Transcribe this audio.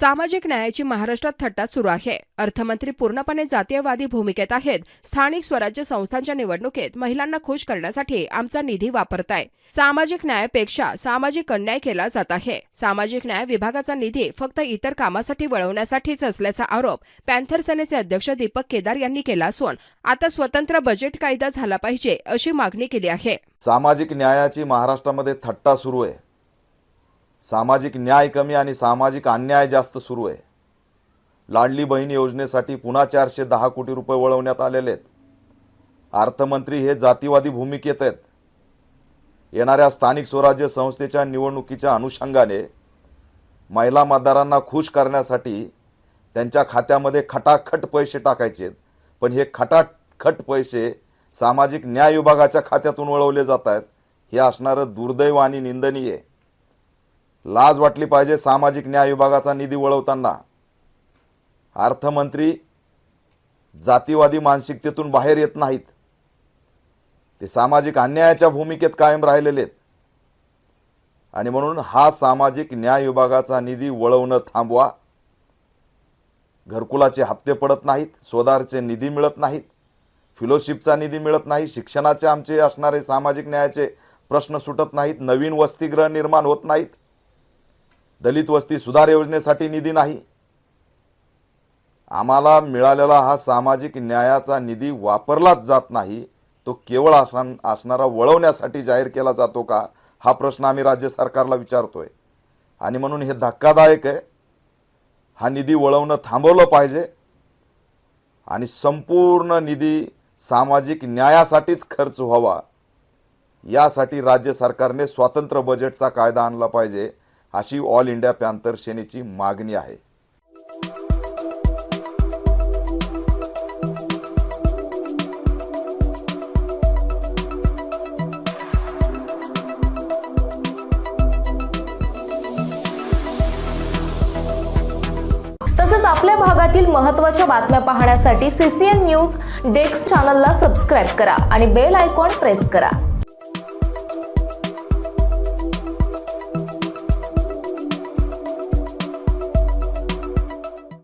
सामाजिक न्यायाची महाराष्ट्रात थट्टा सुरू आहे. अर्थमंत्री पूर्णपणे जातीयवादी भूमिकेत आहेत. स्थानिक स्वराज्य संस्थांच्या निवडणुकीत महिलांना खुश करण्यासाठी आमचा निधी वापरताय. सामाजिक न्यायापेक्षा सामाजिक अन्याय केला जात आहे. सामाजिक न्याय विभागाचा निधी फक्त इतर कामासाठी वळवण्यासाठीच असल्याचा आरोप पॅन्थर सेनेचे अध्यक्ष दीपक केदार यांनी केला असून आता स्वतंत्र बजेट कायदा झाला पाहिजे अशी मागणी केली आहे. सामाजिक न्यायाची महाराष्ट्रामध्ये थट्टा सुरू आहे. सामाजिक न्याय कमी आणि सामाजिक अन्याय जास्त सुरू आहे. लाडली बहीण योजनेसाठी पुन्हा चारशे दहा कोटी रुपये वळवण्यात आलेले आहेत. अर्थमंत्री हे जातीवादी भूमिकेत आहेत. येणाऱ्या स्थानिक स्वराज्य संस्थेच्या निवडणुकीच्या अनुषंगाने महिला मतदारांना खुश करण्यासाठी त्यांच्या खात्यामध्ये खटाखट पैसे टाकायचे पण हे खटाखट पैसे सामाजिक न्याय विभागाच्या खात्यातून वळवले जात आहेत. हे असणारं दुर्दैव आणि निंदनीय आहे. लाज वाटली पाहिजे सामाजिक न्याय विभागाचा निधी वळवताना. अर्थमंत्री जातीवादी मानसिकतेतून बाहेर येत नाहीत. ते सामाजिक अन्यायाच्या भूमिकेत कायम राहिलेले आहेत. आणि म्हणून हा सामाजिक न्याय विभागाचा निधी वळवणं थांबवा. घरकुलाचे हप्ते पडत नाहीत सोदारचे निधी मिळत नाहीत फिलोशिपचा निधी मिळत नाही शिक्षणाचे आमचे असणारे सामाजिक न्यायाचे प्रश्न सुटत नाहीत नवीन वसतिगृह निर्माण होत नाहीत. दलित वस्ती सुधार योजनेसाठी निधी नाही. आम्हाला मिळालेला हा सामाजिक न्यायाचा निधी वापरलाच जात नाही. तो केवळ आसन असणारा वळवण्यासाठी जाहीर केला जातो का? हा प्रश्न आम्ही राज्य सरकारला विचारतोय. आणि म्हणून हे धक्कादायक आहे. हा निधी वळवणं थांबवलं पाहिजे. आणि संपूर्ण निधी सामाजिक न्यायासाठीच खर्च व्हावा. यासाठी राज्य सरकारने स्वातंत्र्य बजेटचा कायदा आणला पाहिजे. अशी ऑल इंडिया पॅन्थर सेनेची मागणी आहे. तसंच आपल्या भागातील महत्त्वाच्या बातम्या पाहण्यासाठी सीसीएन न्यूज डेस्क चॅनलला सबस्क्राईब करा आणि बेल आयकॉन प्रेस करा.